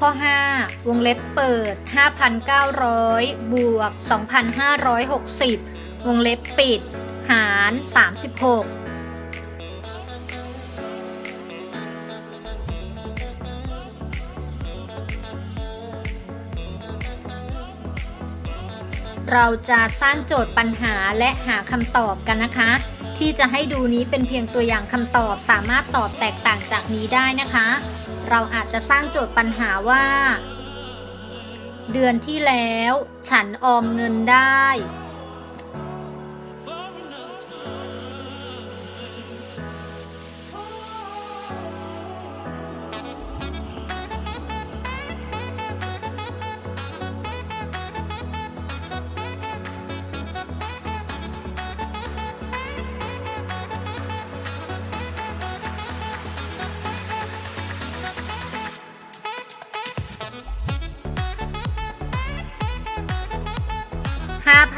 ข้อ 5 วงเล็บเปิด 5,900 บวก 2,560 วงเล็บปิด หาร 36เราจะสร้างโจทย์ปัญหาและหาคำตอบกันนะคะ ที่จะให้ดูนี้เป็นเพียงตัวอย่างคำตอบสามารถตอบแตกต่างจากนี้ได้นะคะ เราอาจจะสร้างโจทย์ปัญหาว่า เดือนที่แล้ว ฉันออมเงินได้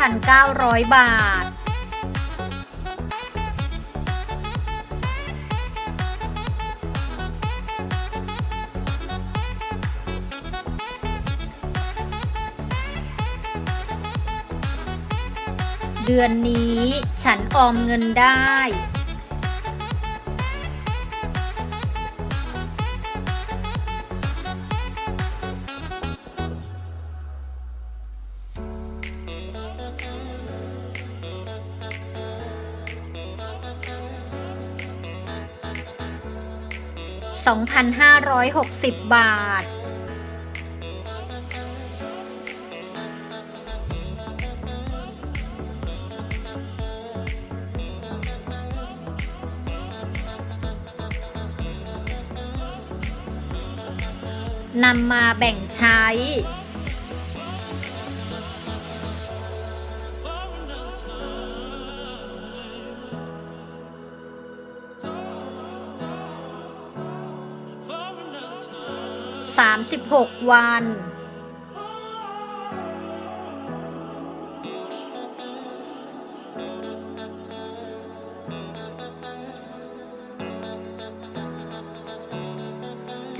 5,900 บาท เดือนนี้ฉันออมเงินได้ 2,560 บาท นำมาแบ่งใช้ 36 วัน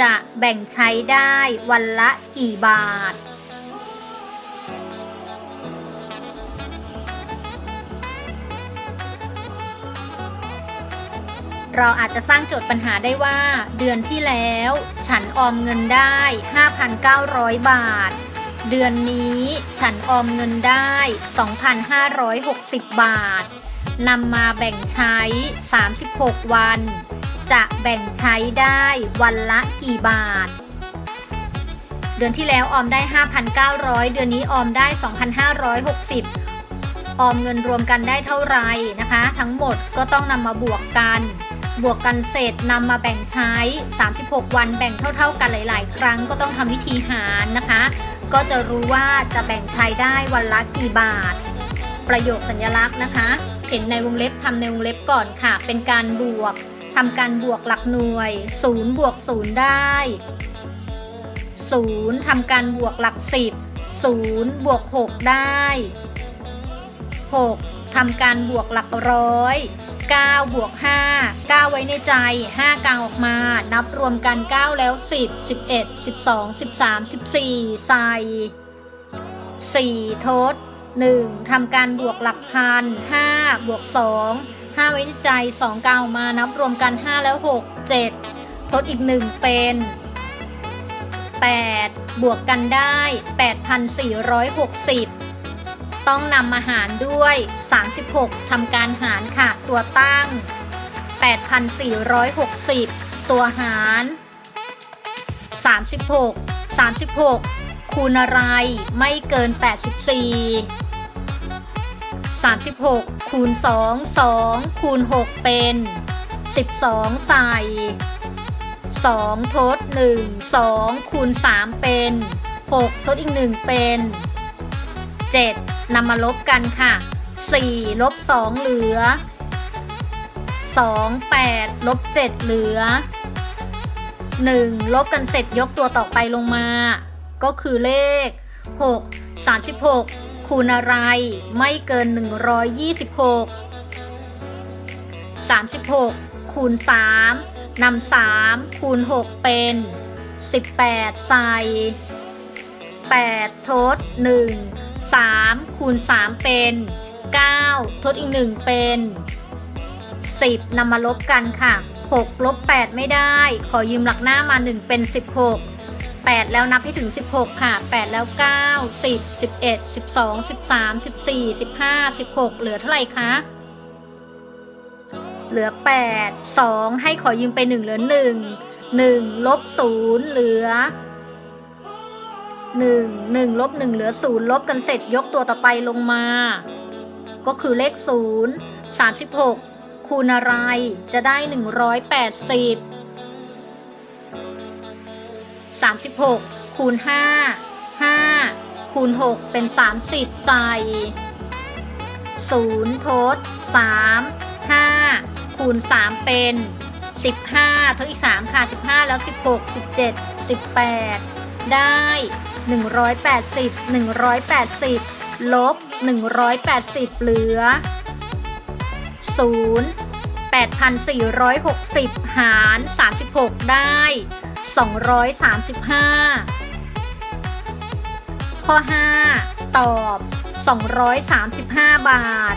จะแบ่งใช้ได้วันละกี่บาท เราอาจจะสร้างโจทย์ปัญหาได้ว่า เดือนที่แล้ว ฉันออมเงินได้ 5,900 บาท เดือนนี้ฉันออมเงินได้ 2,560 บาทนำมาแบ่งใช้ 36 วัน จะแบ่งใช้ได้วันละกี่บาท เดือนที่แล้วออมได้ 5,900 เดือนนี้ออมได้ 2,560ออมเงินรวมกันได้เท่าไหร่นะคะ ทั้งหมดก็ต้องนำมาบวกกัน บวกกันเสร็จนำมาแบ่งใช้ 36 วันแบ่งเท่า ๆ กันหลาย ๆ ครั้งก็ต้องทำวิธีหารนะคะ ก็จะรู้ว่าจะแบ่งใช้ได้วันละกี่บาท ประโยคสัญลักษณ์นะคะ เห็นในวงเล็บทำในวงเล็บก่อนค่ะ เป็นการบวกทำการบวกหลักหน่วย0บวก0ได้0ทำการบวกหลัก10 0บวก6ได้ 6ทำการบวกหลักร้อย 9 บวก 5 9 ไว้ในใจ 5กลางออกมา นับรวมกัน 9 แล้ว 10 11 12 13 14 ใส่ 4 ทด 1ทำการบวกหลักพัน 5 บวก 2 5 ไว้ในใจ 2กลางออกมา นับรวมกัน 5 แล้ว 6 7 ทดอีก 1 เป็น 8 บวกกันได้ 8,460 ต้องนำมาหารด้วย 36 ทำการหารค่ะ ตัวตั้ง 8,460 ตัวหาร 36 36 คูณอะไรไม่เกิน 84 36 คูณ 2 2 คูณ 6 เป็น 12 ใส่ 2 ทด 1 2 คูณ 3 เป็น 6 ทดอีก 1 เป็น 7 นำมาลบกันค่ะ4ลบ2เหลือ 2 8ลบ7เหลือ 1 ลบกันเสร็จยกตัวต่อไปลงมา ก็คือเลข 6 36 คูณอะไรไม่เกิน 126 36 คูณ 3นำ3คูณ 6 เป็น 18 ใส่ 8 ทด 1 3คูณ3 เป็น 9 ทดอีก 1 เป็น 10นำมาลบกันค่ะ 6 ลบ 8 ไม่ได้ ขอยืมหลักหน้ามา 1 เป็น 16 8 แล้วนับให้ถึง 16 ค่ะ 8 แล้ว 9 10 11 12 13 14 15 16 เหลือเท่าไหร่คะเหลือ 8 2 ให้ขอยืมไป 1 เหลือ 1 1 ลบ 0 เหลือ 1 1ลบ1เหลือ 0 ลบกันเสร็จยกตัวต่อไปลงมา ก็คือเลข 0 36 คูณอะไรจะได้ 180 36 คูณ 5 5 คูณ 6 เป็น 30 ใส่ 0 ทด 3 5 คูณ 3 เป็น 15 ทดอีก 3 ค่ะ 15 แล้ว 16 17 18 ได้ 180 180 ลบ 180 เหลือ 0 8,460 หาร 36 ได้ 235 ข้อ 5 ตอบ 235 บาท